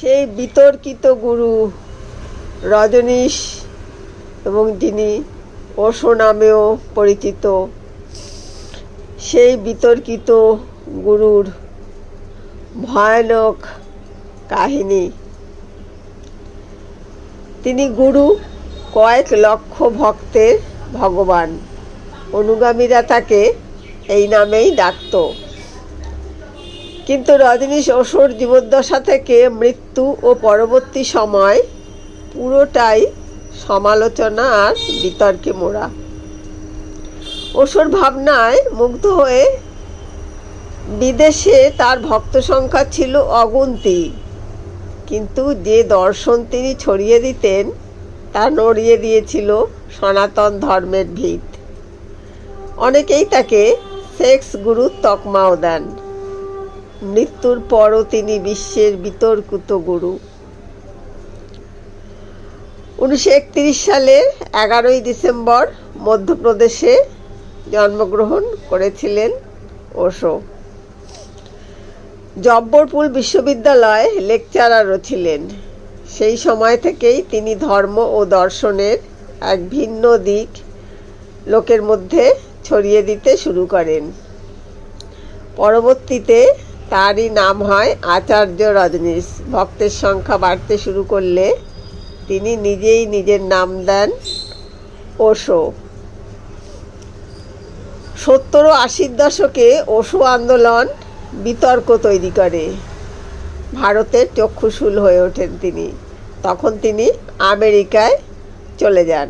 সেই বিতর্কিত গুরু রজনীশ এবং যিনি ওশো নামেও পরিচিত, সেই বিতর্কিত গুরুর ভয়ানক কাহিনী। তিনি গুরু কয়েক লক্ষ ভক্তের ভগবান। অনুগামীরা তাকে এই নামেই ডাকত। কিন্তু রজনীশ অসুর জীবদ্দশা থেকে মৃত্যু ও পরবর্তী সময় পুরোটাই সমালোচনা আর বিতর্কে মোড়া। অসুর ভাবনায় মুগ্ধ হয়ে বিদেশে তার ভক্ত সংখ্যা ছিল অগুন্তি। কিন্তু যে দর্শন তিনি ছড়িয়ে দিতেন, তা নড়িয়ে দিয়েছিল সনাতন ধর্মের ভিত। অনেকেই তাকে সেক্স গুরুর তকমাও দেন। মৃত্যুর পরও তিনি বিশ্বের বিতর্কিত গুরু। উনিশশো একত্রিশ সালের এগারোই ডিসেম্বর মধ্যপ্রদেশে জন্মগ্রহণ করেছিলেন ওশো। জব্বরপুর বিশ্ববিদ্যালয়ে লেকচারারও ছিলেন। সেই সময় থেকেই তিনি ধর্ম ও দর্শনের এক ভিন্ন দিক লোকের মধ্যে ছড়িয়ে দিতে শুরু করেন। পরবর্তীতে তারই নাম হয় আচার্য রজনীশ। ভক্তের সংখ্যা বাড়তে শুরু করলে তিনি নিজেই নিজের নাম দেন ওশো সত্তর ও আশির দশকে ওশো আন্দোলন বিতর্ক তৈরি করে। ভারতের চক্ষুশূল হয়ে ওঠেন তিনি। তখন তিনি আমেরিকায় চলে যান।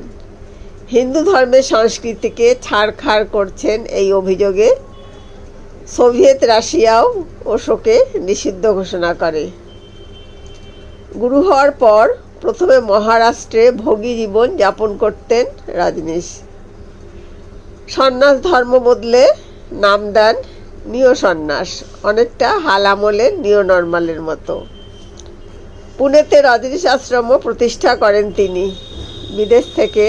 হিন্দু ধর্মের সংস্কৃতিকে ছাড়খাড় করছেন এই অভিযোগে সোভিয়েত রাশিয়াও ওশোকে নিষিদ্ধ ঘোষণা করে। গুরু হওয়ার পর প্রথমে মহারাষ্ট্রে ভোগী জীবন যাপন করতেন রজনীশ। সন্ন্যাস ধর্ম বদলে নাম দেন নিও সন্ন্যাস, অনেকটা হালামলের নিও নর্মালের মতো। পুনেতে রজনীশ আশ্রমও প্রতিষ্ঠা করেন তিনি। বিদেশ থেকে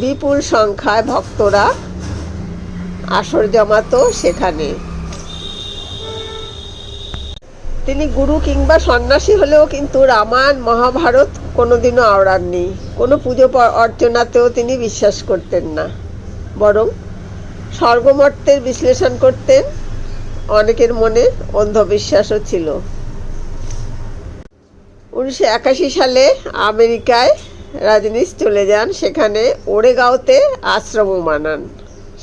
বিপুল সংখ্যায় ভক্তরা আসর জমাতো সেখানে। তিনি গুরু কিংবা সন্ন্যাসী হলেও কিন্তু রামায়ণ, মহাভারত কোনোদিনও আওড়াননি। কোনো পুজো অর্চনাতেও তিনি বিশ্বাস করতেন না। বরং স্বর্গমর্তের বিশ্লেষণ করতেন, অনেকের মনে অন্ধবিশ্বাসও ছিল। উনিশশো একাশি সালে আমেরিকায় রাজনীশ চলে যান। সেখানে ওরেগাঁওতে আশ্রম মানান।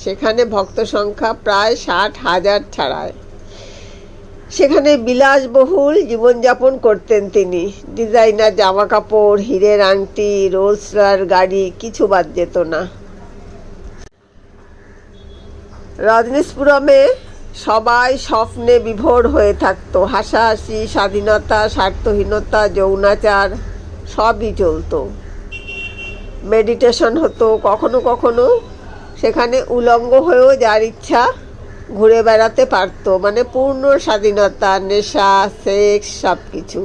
সেখানে ভক্ত সংখ্যা প্রায় ষাট হাজার ছাড়ায়। সেখানে বিলাসবহুল জীবনযাপন করতেন তিনি। ডিজাইনার জামা কাপড়, হীরের আংটি রোলসরার গাড়ি, কিছু বাদ যেত না। রজনীশপুরমে সবাই স্বপ্নে বিভোর হয়ে থাকতো। হাসাহাসি, স্বাধীনতা, স্বার্থহীনতা, যৌনাচার, সবই চলতো। মেডিটেশন হতো। কখনো কখনো সেখানে উলঙ্গ হয়েও যার ইচ্ছা ঘুরে বেড়াতে পারতো। মানে পূর্ণ স্বাধীনতা, নেশা, সেক্স সব কিছু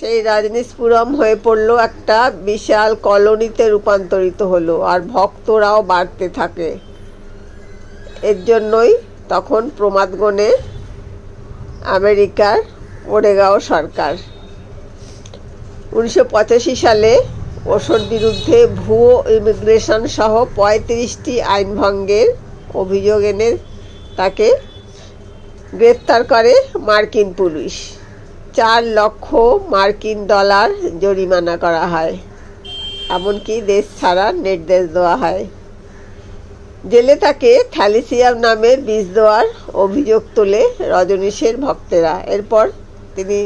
সেই রাজনীশপুরম হয়ে পড়ল একটা বিশাল কলোনিতে রূপান্তরিত হলো আর ভক্তরাও বাড়তে থাকে। এর জন্যই তখন প্রমাদগণে আমেরিকার ওরেগাঁও সরকার। উনিশশো পঁচাশি সালে ওসর বিরুদ্ধে ভুয়ো ইমিগ্রেশন সহ পঁয়ত্রিশটি আইন ভঙ্গের অভিযোগ এনে তাকে গ্রেপ্তার করে মার্কিন পুলিশ। চার লক্ষ মার্কিন ডলার জরিমানা করা হয়, এমনকি দেশ ছাড়ার নির্দেশ দেওয়া হয়। জেলে তাকে থ্যালিসিয়াম নামের বিষ দেওয়ার অভিযোগ তোলে রজনীশের ভক্তেরা। এরপর তিনি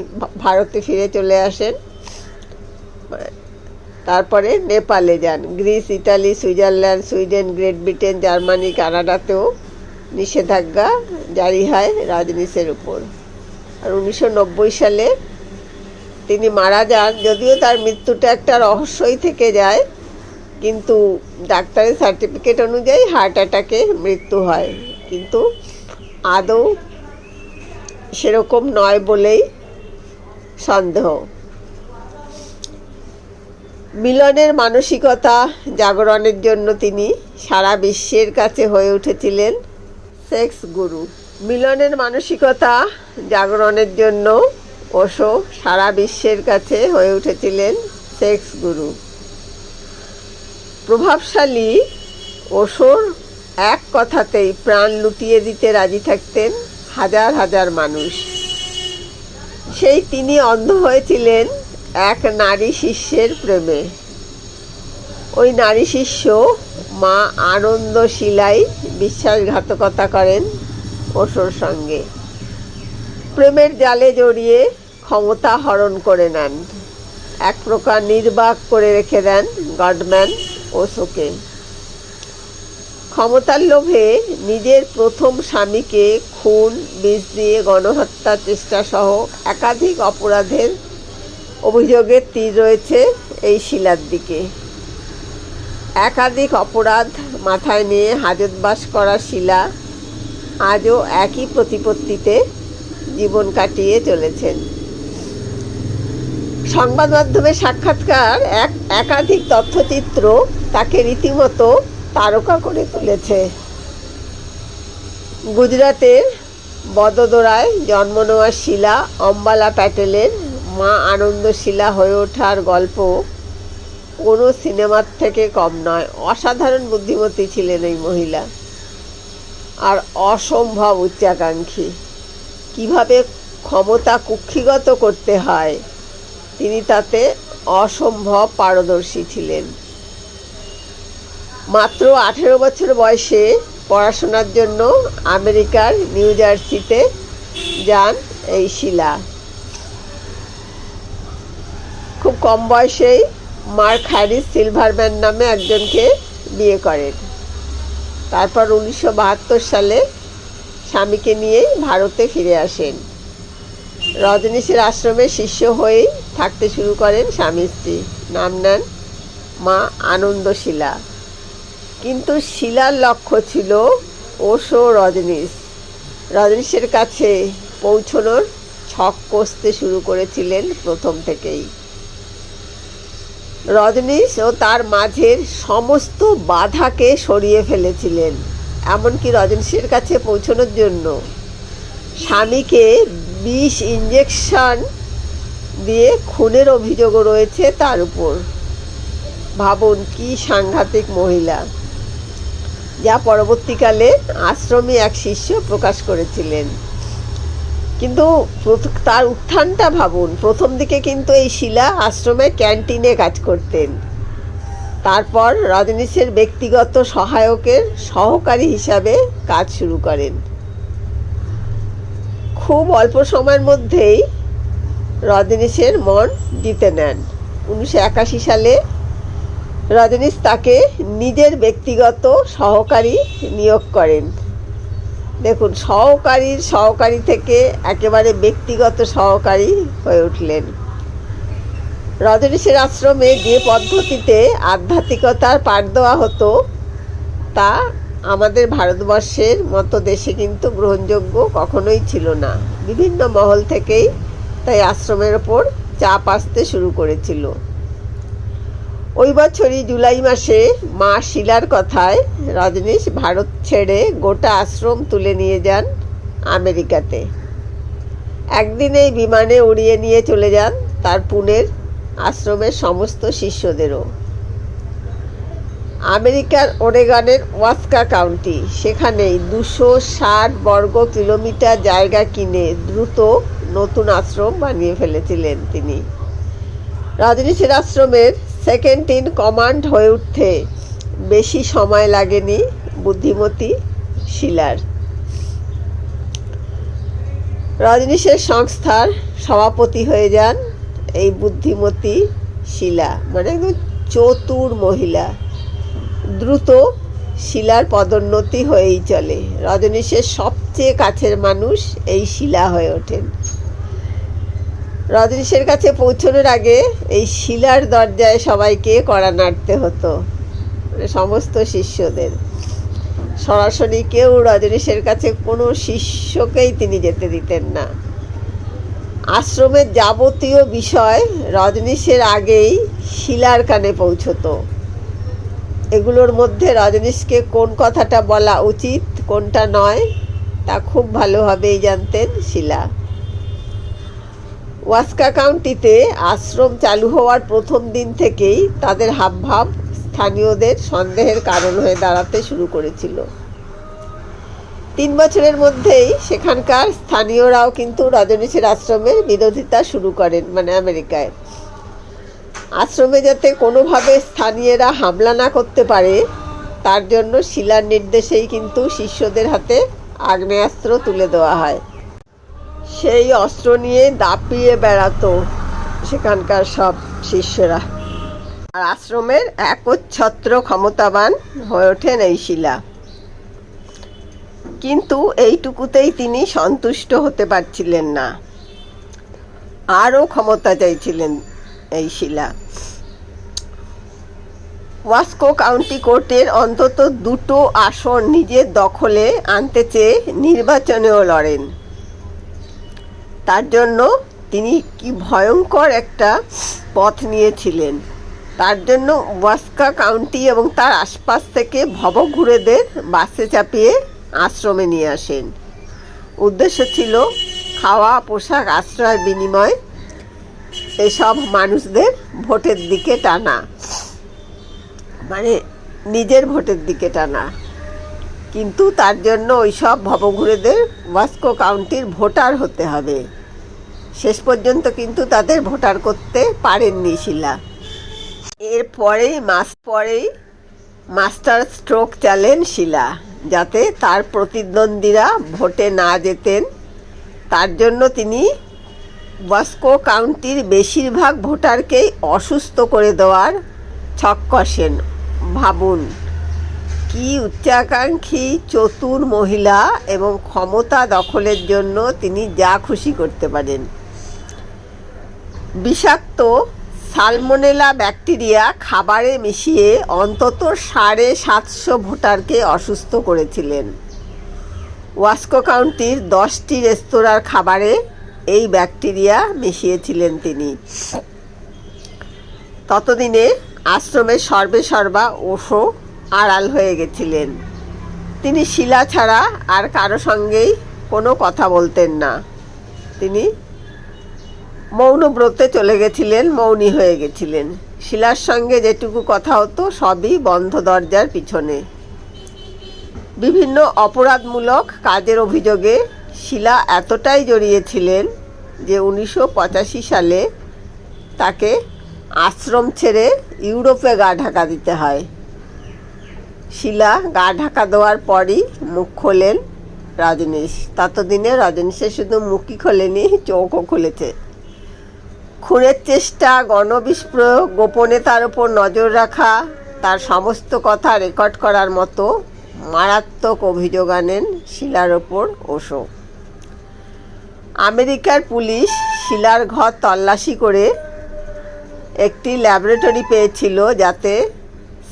ভারতে ফিরে চলে আসেন। তারপরে নেপালে যান। Greece Italy Switzerland, Sweden, Great Britain, Germany, কানাডাতেও নিষেধাজ্ঞা জারি হয় রাজনীশের উপর। আর উনিশশো নব্বই সালে তিনি মারা যান। যদিও তার মৃত্যুটা একটা রহস্যই থেকে যায়, কিন্তু ডাক্তারের সার্টিফিকেট অনুযায়ী হার্ট অ্যাটাকে মৃত্যু হয়। কিন্তু আদৌ সেরকম নয় বলেই সন্দেহ। মিলনের মানসিকতা জাগরণের জন্য তিনি সারা বিশ্বের কাছে হয়ে উঠেছিলেন সেক্স গুরু। মিলনের মানসিকতা জাগরণের জন্য ওশো সারা বিশ্বের কাছে হয়ে উঠেছিলেন সেক্স গুরু। প্রভাবশালী ওশোর এক কথাতেই প্রাণ লুটিয়ে দিতে রাজি থাকতেন হাজার হাজার মানুষ। সেই তিনি অন্ধ হয়েছিলেন এক নারী শিষ্যের প্রেমে। ওই নারী শিষ্য মা আনন্দ শিলাই বিশ্বাসঘাতকতা করেন ওশোর সঙ্গে। প্রেমের জালে জড়িয়ে ক্ষমতা হরণ করে নেন। এক প্রকার নির্বাক করে রেখে দেন গডম্যান ওশোকে ক্ষমতার লোভে নিজের প্রথম স্বামীকে খুন, বিষ দিয়ে গণহত্যার চেষ্টা সহ একাধিক অপরাধের অভিযোগের তীর রয়েছে এই শিলার দিকে। একাধিক অপরাধ মাথায় নিয়ে হাজতবাস করা শিলা আজও একই প্রতিপত্তিতে জীবন কাটিয়ে চলেছেন। সংবাদ মাধ্যমে সাক্ষাৎকার এক একাধিক তথ্যচিত্র তাকে রীতিমতো তারকা করে তুলেছে। গুজরাটের বদোদরায় জন্ম নেওয়া শিলা অম্বালা প্যাটেলের মা আনন্দ শিলা হয়ে ওঠার গল্প কোনো সিনেমার থেকে কম নয়। অসাধারণ বুদ্ধিমতী ছিলেন এই মহিলা। আর অসম্ভব উচ্চাকাঙ্ক্ষী। কীভাবে ক্ষমতা কুক্ষিগত করতে হয়, তিনি তাতে অসম্ভব পারদর্শী ছিলেন। মাত্র আঠেরো বছর বয়সে পড়াশোনার জন্য আমেরিকার নিউ জার্সিতে যান এই শিলা খুব কম বয়সেই মার্ক হ্যারিস সিলভারম্যান নামে একজনকে বিয়ে করেন। তারপর উনিশশো বাহাত্তর সালে স্বামীকে নিয়েই ভারতে ফিরে আসেন। রজনীশের আশ্রমে শিষ্য হয়েই থাকতে শুরু করেন স্বামী স্ত্রী। নাম নেন মা আনন্দশীলা কিন্তু শিলার লক্ষ্য ছিল ওশো রজনীশ। রজনীশের কাছে পৌঁছনোর ছক কষতে শুরু করেছিলেন প্রথম থেকেই। রজনীশ ও তার মাঝের সমস্ত বাধাকে সরিয়ে ফেলেছিলেন। এমনকি রজনীশের কাছে পৌঁছানোর জন্য। স্বামীকে বিষ ইঞ্জেকশন দিয়ে খুনের অভিযোগও রয়েছে তার উপর। ভাবুন কি সাংঘাতিক মহিলা। যা পরবর্তীকালে আশ্রমে এক শিষ্য প্রকাশ করেছিলেন। কিন্তু তার উত্থানটা ভাবুন। প্রথম দিকে কিন্তু এই শিলা আশ্রমে ক্যান্টিনে কাজ করতেন। তারপর রজনীশের ব্যক্তিগত সহায়কের সহকারী হিসাবে কাজ শুরু করেন। খুব অল্প সময়ের মধ্যেই রজনীশের মন জিতে নেন। উনিশশো একাশি সালে রজনীশ তাকে নিজের ব্যক্তিগত সহকারী নিয়োগ করেন। দেখুন সহকারীর সহকারী থেকে একেবারে ব্যক্তিগত সহকারী হয়ে উঠলেন। রজনীশের আশ্রমে যে পদ্ধতিতে আধ্যাত্মিকতার পাঠ দেওয়া হতো, তা আমাদের ভারতবর্ষের মতো দেশে কিন্তু গ্রহণযোগ্য কখনোই ছিল না। বিভিন্ন মহল থেকেই তাই আশ্রমের ওপর চাপ আসতে শুরু করেছিল। ওই বছরই জুলাই মাসে মা শিলার কথায় রজনীশ ভারত ছেড়ে গোটা আশ্রম তুলে নিয়ে যান আমেরিকাতে। একদিনেই বিমানে উড়িয়ে নিয়ে চলে যান তার পুনের আশ্রমের সমস্ত শিষ্যদেরও। আমেরিকার ওরেগনের ওয়াস্কা কাউন্টি, সেখানেই দুশো ষাট বর্গ কিলোমিটার জায়গা কিনে দ্রুত নতুন আশ্রম বানিয়ে ফেলেছিলেন তিনি। রজনীশের আশ্রমের সেকেন্ড ইন কমান্ড হয়ে উঠতে বেশি সময় লাগেনি বুদ্ধিমতী শিলার। রজনীশের সংস্থার সভাপতি হয়ে যান এই বুদ্ধিমতী শিলা মানে একদম চতুর মহিলা। দ্রুত শিলার পদোন্নতি হয়েই চলে। রজনীশের সবচেয়ে কাছের মানুষ এই শিলা হয়ে ওঠেন। রজনীশের কাছে পৌঁছানোর আগে এই শিলার দরজায় সবাইকে কড়া নাড়তে হতো মানে সমস্ত শিষ্যদের। সরাসরি কেউ রজনীশের কাছে কোনো শিষ্যকেই তিনি যেতে দিতেন না। আশ্রমের যাবতীয় বিষয় রজনীশের আগেই শিলার কানে পৌঁছতো। এগুলোর মধ্যে রজনীশকে কোন কথাটা বলা উচিত, কোনটা নয়, তা খুব ভালোভাবেই জানতেন শিলা। ওয়াস্কা কাউন্টিতে আশ্রম চালু হওয়ার প্রথম দিন থেকেই তাদের হাবভাব স্থানীয়দের সন্দেহের কারণ হয়ে দাঁড়াতে শুরু করেছিল। তিন বছরের মধ্যেই সেখানকার স্থানীয়রাও কিন্তু রজনীশের আশ্রমের বিরোধিতা শুরু করেন মানে আমেরিকায়। আশ্রমে যাতে কোনোভাবে স্থানীয়রা হামলা না করতে পারে, তার জন্য শিলার নির্দেশেই কিন্তু শিষ্যদের হাতে আগ্নেয়াস্ত্র তুলে দেওয়া হয়। সেই অস্ত্র নিয়ে দাপিয়ে বেড়াতো সেখানকার সব শিষ্যরা। আর আশ্রমের একচ্ছত্র ক্ষমতাবান হয়ে ওঠেন এই শিলা। কিন্তু এইটুকুতেই তিনি সন্তুষ্ট হতে পারছিলেন না। আরও ক্ষমতা চাইছিলেন এই শিলা। ওয়াস্কো কাউন্টি কোর্টের অন্তত দুটো আসন নিজের দখলে আনতে চেয়ে নির্বাচনেও লড়েন। তার জন্য তিনি কি ভয়ঙ্কর একটা পথ নিয়েছিলেন। তার জন্য ওয়াস্কা কাউন্টি এবং তার আশপাশ থেকে ভবঘুরেদের বাসে চাপিয়ে আশ্রমে নিয়ে আসেন। উদ্দেশ্য ছিল খাওয়া, পোশাক আশ্রয়ের বিনিময়, এসব মানুষদের ভোটের দিকে টানা। মানে নিজের ভোটের দিকে টানা। কিন্তু তার জন্য ওই সব ভবঘুরেদের ওয়াস্কো কাউন্টির ভোটার হতে হবে। শেষ পর্যন্ত কিন্তু তাদের ভোটার করতে পারেননি শিলা। এরপরেই মাস পরেই মাস্টার স্ট্রোক চালেন শিলা, যাতে তার প্রতিদ্বন্দ্বীরা ভোটে না যেতেন তার জন্য তিনি বস্কো কাউন্টির বেশিরভাগ ভোটারকেই অসুস্থ করে দেওয়ার ছক কষেন ভাবুন, কি উচ্চাকাঙ্ক্ষী চতুর মহিলা এবং ক্ষমতা দখলের জন্য তিনি যা খুশি করতে পারেন। বিষাক্ত সালমোনেলা ব্যাকটেরিয়া খাবারে মিশিয়ে অন্তত সাড়ে সাতশো ভোটারকে অসুস্থ করেছিলেন। ওয়াস্কো কাউন্টির দশটি রেস্তোরাঁর খাবারে এই ব্যাকটেরিয়া মিশিয়েছিলেন তিনি। ততদিনে আশ্রমের সর্বে সর্বা ওষো আড়াল হয়ে গেছিলেন। তিনি শিলা ছাড়া আর কারও সঙ্গেই কোনো কথা বলতেন না। তিনি মৌন ব্রতে চলে গেছিলেন, মৌনী হয়ে গেছিলেন। শিলার সঙ্গে যেটুকু কথা হতো, সবই বন্ধ দরজার পিছনে। বিভিন্ন অপরাধমূলক কাজের অভিযোগে শিলা এতটাই জড়িয়েছিলেন যে উনিশশো পঁচাশি সালে তাকে আশ্রম ছেড়ে ইউরোপে গা ঢাকা দিতে হয়। শিলা গা ঢাকা দেওয়ার পরই মুখ খোলেন রজনীশ। ততদিনে রজনীশের শুধু মুখই খোলেনি, চোখও খুলেছে। খুনের চেষ্টা গণবিস্প্রয়োগ গোপনে তার উপর নজর রাখা, তার সমস্ত কথা রেকর্ড করার মতো মারাত্মক অভিযোগ আনেন শিলার ওপর ওষো আমেরিকার পুলিশ শিলার ঘর তল্লাশি করে একটি ল্যাবরেটরি পেয়েছিল যাতে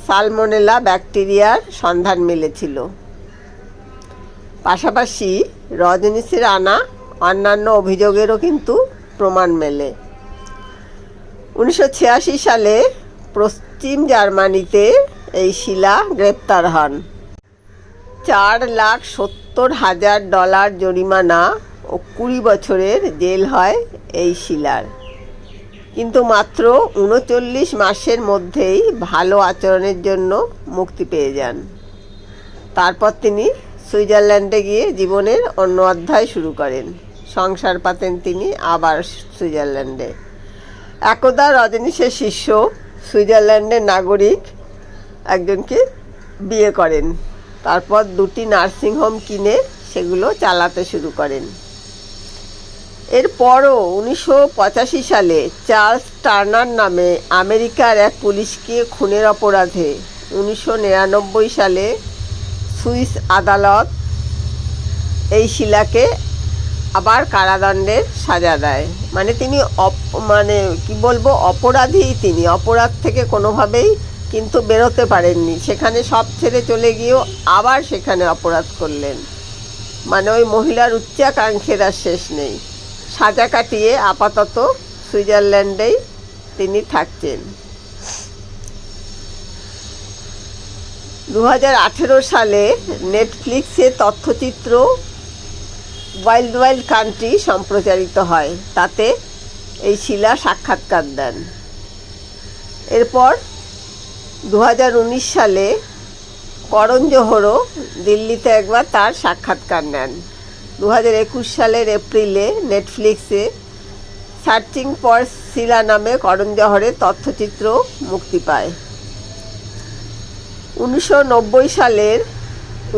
সালমোনেলা ব্যাকটেরিয়ার সন্ধান মিলেছিল। পাশাপাশি রজনীশের আনা অন্যান্য অভিযোগেরও কিন্তু প্রমাণ মেলে। উনিশশো ছিয়াশি সালে পশ্চিম জার্মানিতে এই শিলা গ্রেপ্তার হন। চার লাখ সত্তর হাজার ডলার জরিমানা ও কুড়ি বছরের জেল হয় এই শিলার। কিন্তু মাত্র উনচল্লিশ মাসের মধ্যেই ভালো আচরণের জন্য মুক্তি পেয়ে যান। তারপর তিনি সুইজারল্যান্ডে গিয়ে জীবনের অন্য অধ্যায় শুরু করেন। সংসার পাতেন তিনি আবার সুইজারল্যান্ডে। একদা রজনীশের শিষ্য, সুইজারল্যান্ডের নাগরিক, একজনকে বিয়ে করেন। তারপর দুটি নার্সিংহোম কিনে সেগুলো চালাতে শুরু করেন। এরপরও উনিশশো পঁচাশি সালে চার্লস টার্নার নামে আমেরিকার এক পুলিশকে খুনের অপরাধে উনিশশো নিরানব্বই সালে সুইস আদালত এই শিলাকে আবার কারাদণ্ডের সাজা দেয়। মানে তিনি অপ মানে কি বলব, অপরাধী তিনি। অপরাধ থেকে কোনোভাবেই কিন্তু বেরোতে পারেননি। সেখানে সব ছেড়ে চলে গিয়েও আবার সেখানে অপরাধ করলেন। মানে ওই মহিলার উচ্চাকাঙ্ক্ষের আর শেষ নেই। সাজা কাটিয়ে আপাতত সুইজারল্যান্ডেই তিনি থাকছেন। দু হাজার আঠেরো সালে নেটফ্লিক্সে তথ্যচিত্র ওয়াইল্ড ওয়াইল্ড কান্ট্রি সম্প্রচারিত হয়, তাতে এই শিলা সাক্ষাৎকার দেন। এরপর দু হাজার উনিশ সালে করণ জোহরও দিল্লিতে একবার তার সাক্ষাৎকার নেন। দু হাজার একুশ সালের এপ্রিলে নেটফ্লিক্সে সার্চিং ফর শিলা নামে করণ জহরের তথ্যচিত্র মুক্তি পায়। উনিশশো নব্বই সালের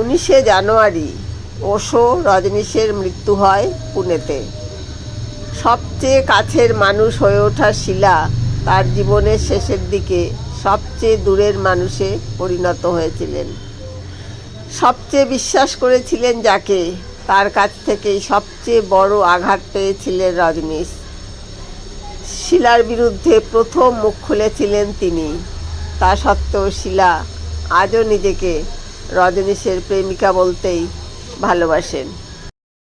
উনিশে জানুয়ারি ওশো রজনীশের মৃত্যু হয় পুনেতে। সবচেয়ে কাছের মানুষ হয়ে ওঠা শিলা তার জীবনের শেষের দিকে সবচেয়ে দূরের মানুষে পরিণত হয়েছিলেন। সবচেয়ে বিশ্বাস করেছিলেন যাকে, তার কাছ থেকেই সবচেয়ে বড় আঘাত পেয়েছিলেন রজনীশ। শিলার বিরুদ্ধে প্রথম মুখ খুলেছিলেন তিনি। তা সত্ত্বেও শিলা আজও নিজেকে রজনীশের প্রেমিকা বলতেই ভালোবাসেন।